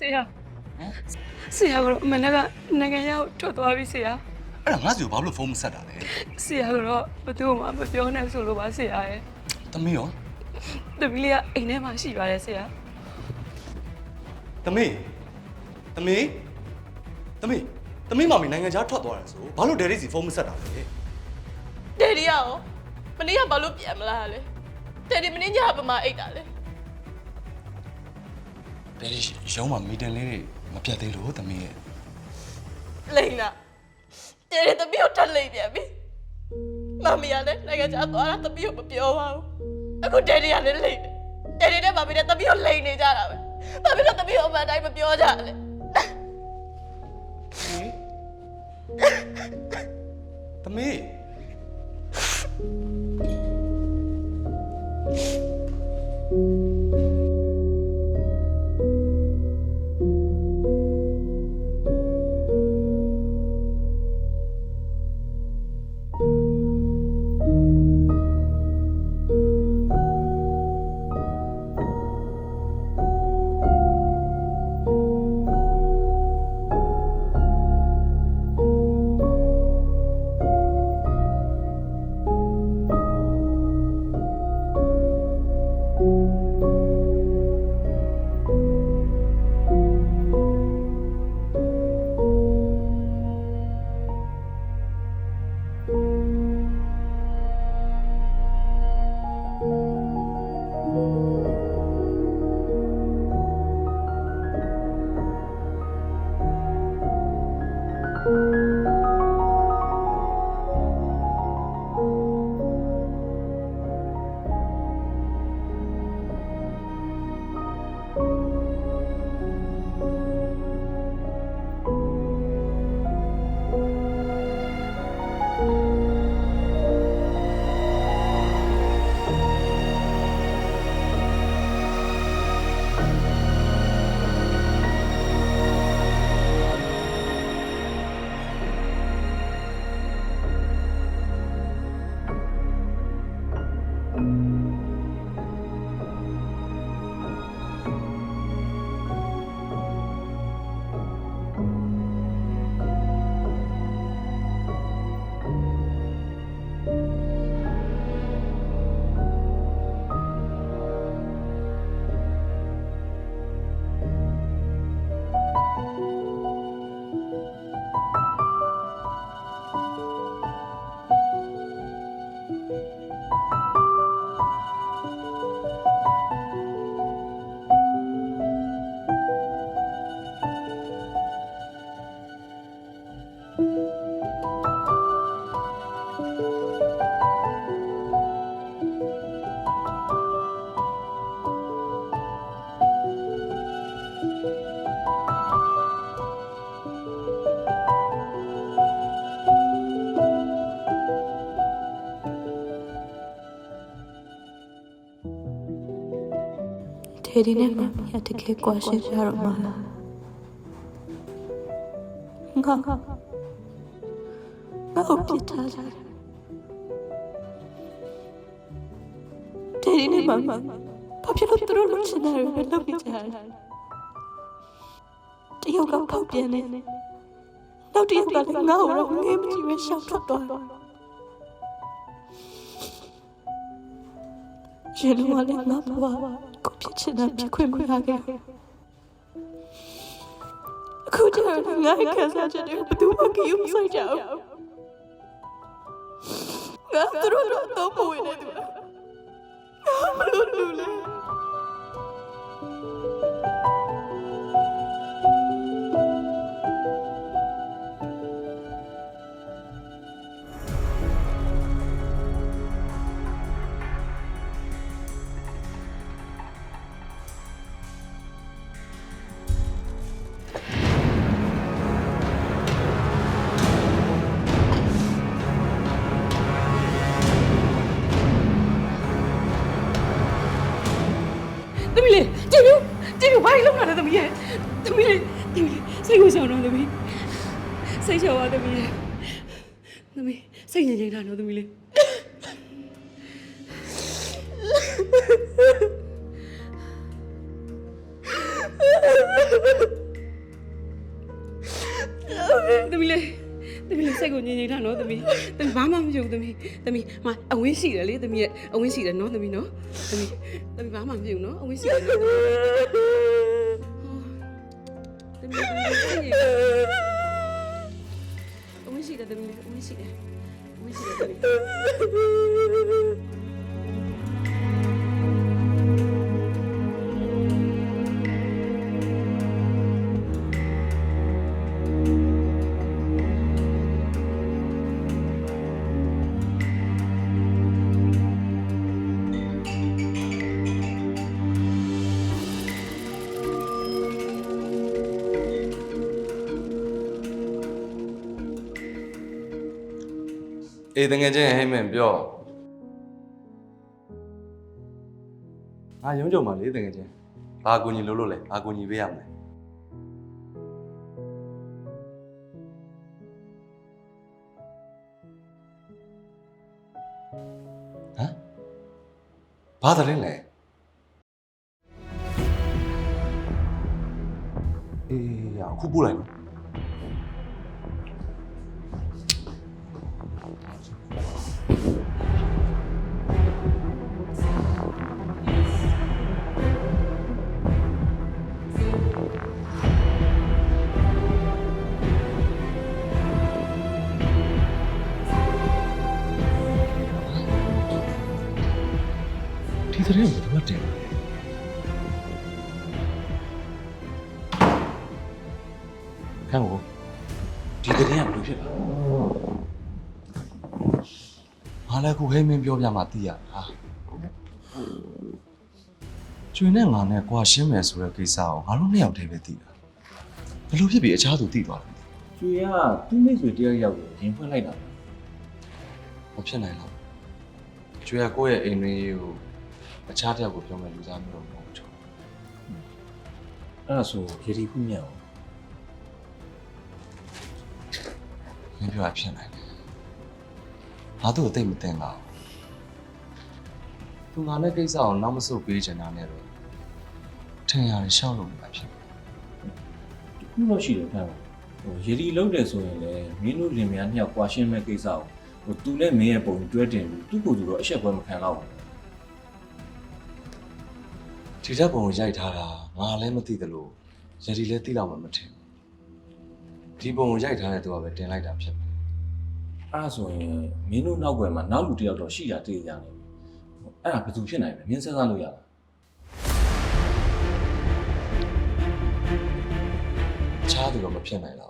ဆရာဆရာကတော့မနေ့ကနိုင်ငံရောက်ထွက်သွားပြီဆရာအဲ့ဒါငါစီကိုဘာလို့ဖုန်းမဆက်တာလဲဆရာကတော့ဘယ်သူမှမပြောနဲ့ဆိုလို့ပါဆရာရဲ့သမီးရောတမီးလေးကအိမ်ထဲမှာရှိပါတယ်ဆရာသမီးသမီးသမီးသမီးမမီနိုင်ငံခြားထွက်သွားတယ်ဆိုဘာလို့ဒယ်ရီစီဖုန်းမဆက်တာလဲဒယ်ဒီရောမနေ့ကဘာလို့ပြန်မလာလဲဒယ်ဒီမနေ့ညပမာအိတ်တာလဲ ဒယ်ရီရုံးမှာမီတင်လေးတွေမပြတ်သေးလို့သမီးရဲ့လိန်လားဒယ်ဒီတမီးကိုထပ်လိန်ပြန်ပြီမမီကလည်းနိုင်ငံခြားသွားတာတမီးကိုမပြောပါဘူးအခုဒယ်ဒီကလည်းလိန်တယ်ဒယ်ဒီနဲ့မမီနဲ့တမီးကိုလိန်နေကြတာပဲမမီနဲ့တမီးကိုအမှန်တိုင်းမပြောကြလေ ထေဒီနဲ့မမီကတကယ်ကွာရှင်းကြတော့မှလားငါငါဟုတ်ပြစ်ထားကြတယ်ထေဒီနဲ့မမဘာဖြစ်လို့သူတို့လုံချင်တာတွေပဲလုပ်နေကြတယ်တယောက်ကဖောက်ပြန်နေနောက်တစ်ယောက်ကလည်းငါ့ကိုတော့ငဲမကြည့်ပဲရှောက်ထွက်သွားတယ်ရှင်လူကလည်းငါ့ဘဝကို ဖြစ်ချင်တာဖြစ်ခွင့်မရခဲ့ဘူးအခုကျတော့ငါ့ခံစားချက်တွေဘယ်သူမှကြည့်မဆိုင်ကြဘူးငါသူတို့တော့တော့ပုံနေတယ်ငါမလို့လူလေ စိတ်ကိုရှောင်တော့သမီးစိတ်ရှောင်ပါသမီးသမီးစိတ်ငြိမ်ငြိမ်ထားတော့သမီးလေးသမီးလေးသမီးလေးစိတ်ကိုငြိမ်ငြိမ်ထားနော်သမီးသမီးဘာမှမပြုံသမီးသမီးမအဝင်းရှိတယ်လေသမီးရဲ့အဝင်းရှိတယ်နော်သမီးနော်သမီးသမီးဘာမှမပြုံနော်အဝင်းရှိတယ်နော် သမီးသမီးစိတ် အဝင်းရှိတယ်သမီးလေးအဝင်းရှိတယ်အဝင်းရှိတယ်သမီးအေးတကယ်ချင်းဟိမ့်မင်ပြောငါရုံးကြုံပါလေတကယ်ချင်းဘာအကူညီလို့လို့လဲဘာအကူညီပေးရမလဲဟမ်ဘာတရင်လဲအေးရအခုပို့လိုက်နော် ဒီသတင်းကိုဘယ်တော့တင်လဲခံကိုဒီသတ င်းကဘယ်လိုဖြစ်လာဘာလဲခုဟိမင်းပြောပြမှသိရဟာကျွေနဲ့ငါနဲ့ကွာရှင်းမယ်ဆိုတဲ့ကိစ္စကိုငါတို့နှစ်ယောက်တည်းပဲသိတာဘယ်လိုဖြစ်ပြီးအခြားသူသိသွားလဲကျွေကသူ့မိတ်ဆွေတယောက်ယောက်ကိုရင်ဖွင့်လိုက်တာမဖြစ်နိုင်တော့ကျွေကကိုယ့်ရဲ့အိမ်ရင်းကိုအခြားတစ်ယောက်ကိုပြောမယ်လူစားမျိုးတော့မဟုတ်ဘူးအဲ့ဒါဆိုရေဒီခုမြတ်အောင်မင်းပြောတာဖြစ်နိုင်တယ် ငါတို့အသိမတင်ပါဘူးသူငါနဲ့ကိစ္စကိုနောက်မဆုတ်ပေးချင်တာနဲ့တော့ထင်ရတယ်ရှောက်လို့မဖြစ်ဘူးတခုတော့ရှိတယ်ဖန်ဟိုရေဒီလုံးတယ်ဆိုရင်လည်းမင်းတို့လင်မယားနှစ်ယောက်ကွာရှင်းမဲ့ကိစ္စကိုဟိုသူနဲ့မင်းရဲ့ပုံတွဲတင်ပြီးသူ့ကိုယ်သူတော့အဆက်ပွဲမခံတော့ဘူးဒီဓာတ်ပုံကိုရိုက်ထားတာငါလည်းမသိသလိုယတိလည်းသိတော့မှမထင်ဘူးဒီပုံကိုရိုက်ထားတဲ့သူကပဲတင်လိုက်တာဖြစ်တယ် အဲ့ဒါဆိုရင်မင်းတို့နောက်ွယ်မှာနောက်လူတစ်ယောက်တော့ရှိတာတည်ကြတယ်အဲ့ဒါဘယ်သူဖြစ်နိုင်လဲမင်းစဉ်းစားလို့ရလားအခြားသူတော့မဖြစ်နိုင်တော့